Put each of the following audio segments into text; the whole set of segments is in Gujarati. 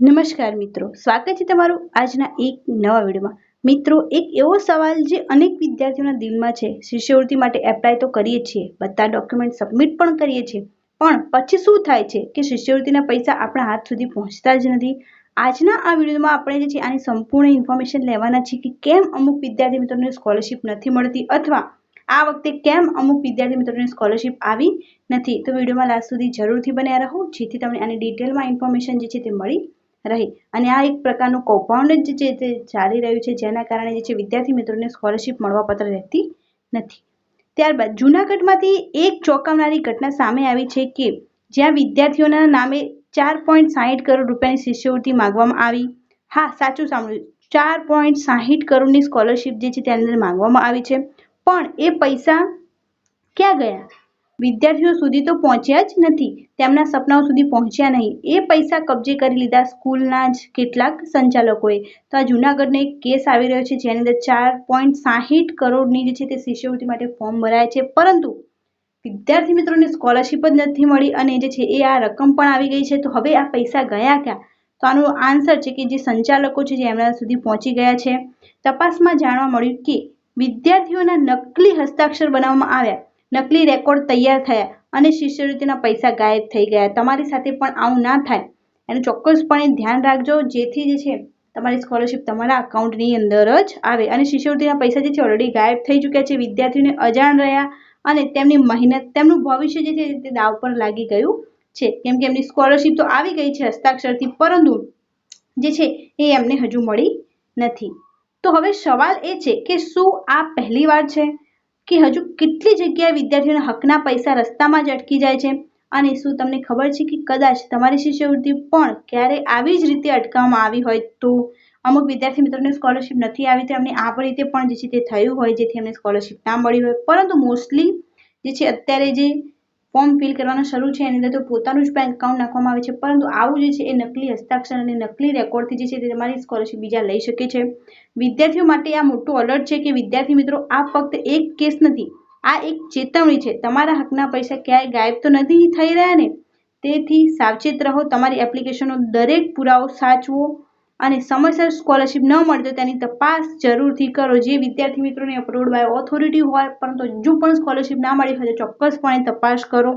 નમસ્કાર મિત્રો, સ્વાગત છે તમારું આજના એક નવા વિડીયોમાં. મિત્રો, એક એવો સવાલ જે અનેક વિદ્યાર્થીઓના દિલમાં છે, શિષ્યવૃત્તિ માટે એપ્લાય તો કરીએ છીએ, બધા ડોક્યુમેન્ટ સબમિટ પણ કરીએ છીએ. પણ પછી શું થાય છે કે શિષ્યવૃત્તિના પૈસા આપણા હાથ સુધી પહોંચતા જ નથી? આજના આ વિડીયોમાં આપણે જે છે આની સંપૂર્ણ ઇન્ફોર્મેશન લેવાના છીએ કે કેમ અમુક વિદ્યાર્થી મિત્રોને સ્કોલરશિપ નથી મળતી અથવા આ વખતે કેમ અમુક વિદ્યાર્થી મિત્રોને સ્કોલરશિપ આવી નથી? તો વિડીયોમાં લાસ્ટ સુધી જરૂરથી બન્યા રહો, જેથી તમને આની ડિટેલમાં ઇન્ફોર્મેશન જે છે તે મળી રહે. અને આ એક પ્રકારનું કૌભાંડ જ તે ચાલી રહ્યું છે, જેના કારણે જે છે વિદ્યાર્થી મિત્રોને સ્કોલરશિપ મળવાપાત્ર રહેતી નથી. ત્યારબાદ જૂનાગઢમાંથી એક ચોંકાવનારી ઘટના સામે આવી છે કે જ્યાં વિદ્યાર્થીઓના નામે ચાર પોઈન્ટ સાહીઠ કરોડ રૂપિયાની શિષ્યવૃત્તિ માગવામાં આવી. હા, સાચું સાંભળ્યું. ચાર પોઈન્ટ સાહીઠ કરોડની સ્કોલરશિપ જે છે તેની અંદર માગવામાં આવી છે. પણ એ પૈસા ક્યાં ગયા? વિદ્યાર્થીઓ સુધી તો પહોંચ્યા જ નથી. તેમના સપનાઓ સુધી પહોંચ્યા નહીં. એ પૈસા કબજે કરી લીધા સ્કૂલના જ કેટલાક સંચાલકોએ. તો આ જૂનાગઢનો એક કેસ આવી રહ્યો છે, જેની અંદર ચાર પોઈન્ટ સાહીઠ કરોડની જે છે તે શિષ્યવૃત્તિ માટે ફોર્મ ભરાયા છે. પરંતુ વિદ્યાર્થી મિત્રોને સ્કોલરશિપ જ નથી મળી અને જે છે એ આ રકમ પણ આવી ગઈ છે. તો હવે આ પૈસા ગયા ક્યાં? તો આનો આન્સર છે કે જે સંચાલકો છે જે એમના સુધી પહોંચી ગયા છે. તપાસમાં જાણવા મળ્યું કે વિદ્યાર્થીઓના નકલી હસ્તાક્ષર બનાવવામાં આવ્યા. નકલી રેકોર્ડ તૈયાર થયા અને શિષ્યવૃત્તિના પૈસા ગાયબ થઈ ગયા. તમારી સાથે પણ આવું ના થાય. એનું ચોક્કસપણે ધ્યાન રાખજો. જેથી જે છે, તમારી સ્કોલરશિપ તમારા અકાઉન્ટની અંદર જ આવે અને શિષ્યવૃત્તિના પૈસા જે છે ઓલરેડી ગાયબ થઈ ચૂક્યા છે. વિદ્યાર્થીઓને અજાણ રહ્યા અને તેમની મહેનત, તેમનું ભવિષ્ય જે છે, તે દાવ પર લાગી ગયું છે. કેમ કે એમની સ્કોલરશિપ તો આવી ગઈ છે હસ્તાક્ષરથી, પરંતુ જે છે, એ એમને હજુ મળી નથી. તો હવે સવાલ એ છે કે શું આ પહેલી વાર છે? કે હજુ કેટલી જગ્યાએ વિદ્યાર્થીઓના હકના પૈસા રસ્તામાં જ અટકી જાય છે? અને શું તમને ખબર છે કે કદાચ તમારી શિષ્યવૃત્તિ પણ ક્યારે આવી જ રીતે અટકાવવામાં આવી હોય તો? અમુક વિદ્યાર્થી મિત્રોને સ્કોલરશિપ નથી આવી તો એમને આ રીતે પણ જે છે તે થયું હોય જેથી એમને સ્કોલરશિપ ના મળી હોય. પરંતુ મોસ્ટલી જે છે અત્યારે જે ફોર્મ ફિલ કરવાનું શરૂ છે, એની અંદર તો પોતાનું જ બેંક એકાઉન્ટ નાખવામાં આવે છે, પરંતુ આવું જે છે એ નકલી હસ્તાક્ષર અને નકલી રેકોર્ડથી જે છે તે તમારી સ્કોલરશિપ બીજા લઈ શકે છે. વિદ્યાર્થીઓ માટે આ મોટું અલર્ટ છે કે વિદ્યાર્થી મિત્રો, આ ફક્ત એક કેસ નથી, આ એક ચેતવણી છે. તમારા હકના પૈસા ક્યાંય ગાયબ તો નથી થઈ રહ્યા ને? તેથી સાવચેત રહો, તમારી એપ્લિકેશનનો દરેક પુરાવો સાચવો અને સમયસર સ્કોલરશિપ ન મળે તો તેની તપાસ જરૂરથી કરો. જે વિદ્યાર્થી મિત્રોને અપ્રુવડ બાય ઓથોરિટી હોય, પરંતુ હજુ પણ સ્કોલરશિપ ના મળી હોય તો ચોક્કસપણે તપાસ કરો.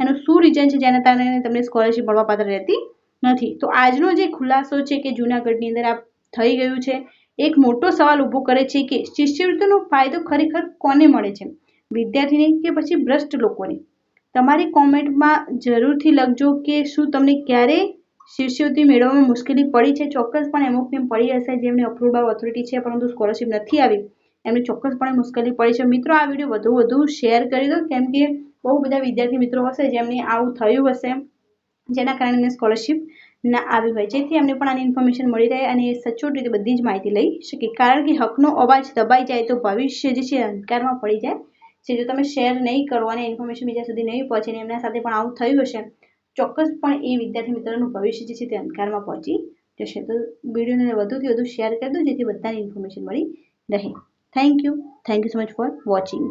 એનું શું રીઝન છે જેના કારણે તમને સ્કોલરશિપ મળવાપાત્ર રહેતી નથી? તો આજનો જે ખુલાસો છે કે જૂનાગઢની અંદર આ થઈ ગયું છે, એક મોટો સવાલ ઊભો કરે છે કે શિષ્યવૃત્તિનો ફાયદો ખરેખર કોને મળે છે? વિદ્યાર્થીને કે પછી ભ્રષ્ટ લોકોને? તમારી કોમેન્ટમાં જરૂરથી લખજો કે શું તમને ક્યારે શિષ્યવૃત્તિ મેળવવામાં મુશ્કેલી પડી છે. ચોક્કસપણે અમુકને પડી હશે જેમને અપ્રુવ બાય ઓથોરિટી છે, પરંતુ સ્કોલરશિપ નથી આવી. એમને ચોક્કસપણે મુશ્કેલી પડી છે. મિત્રો, આ વીડિયો વધુ વધુ શેર કરી દો, કેમ કે બહુ બધા વિદ્યાર્થી મિત્રો હશે જેમને આવું થયું હશે, જેના કારણે એમને સ્કોલરશિપ ના આવી હોય. જેથી એમને પણ આની ઇન્ફોર્મેશન મળી રહે અને સચોટ રીતે બધી જ માહિતી લઈ શકે. કારણ કે હકનો અવાજ દબાઈ જાય તો ભવિષ્ય જે છે અંધકારમાં પડી જાય. છે જો તમે શેર નહીં કરો અને ઇન્ફોર્મેશન બીજા સુધી નહીં પહોંચે એમના સાથે પણ આવું થયું હશે ચોક્કસ પણ એ વિદ્યાર્થી મિત્રોનું ભવિષ્ય જે છે તે અંધકારમાં પહોંચી જશે. તો વિડીયોને વધુથી વધુ શેર કરી દો, જેથી બધાની ઇન્ફોર્મેશન મળી રહે. Thank you thank you so much for watching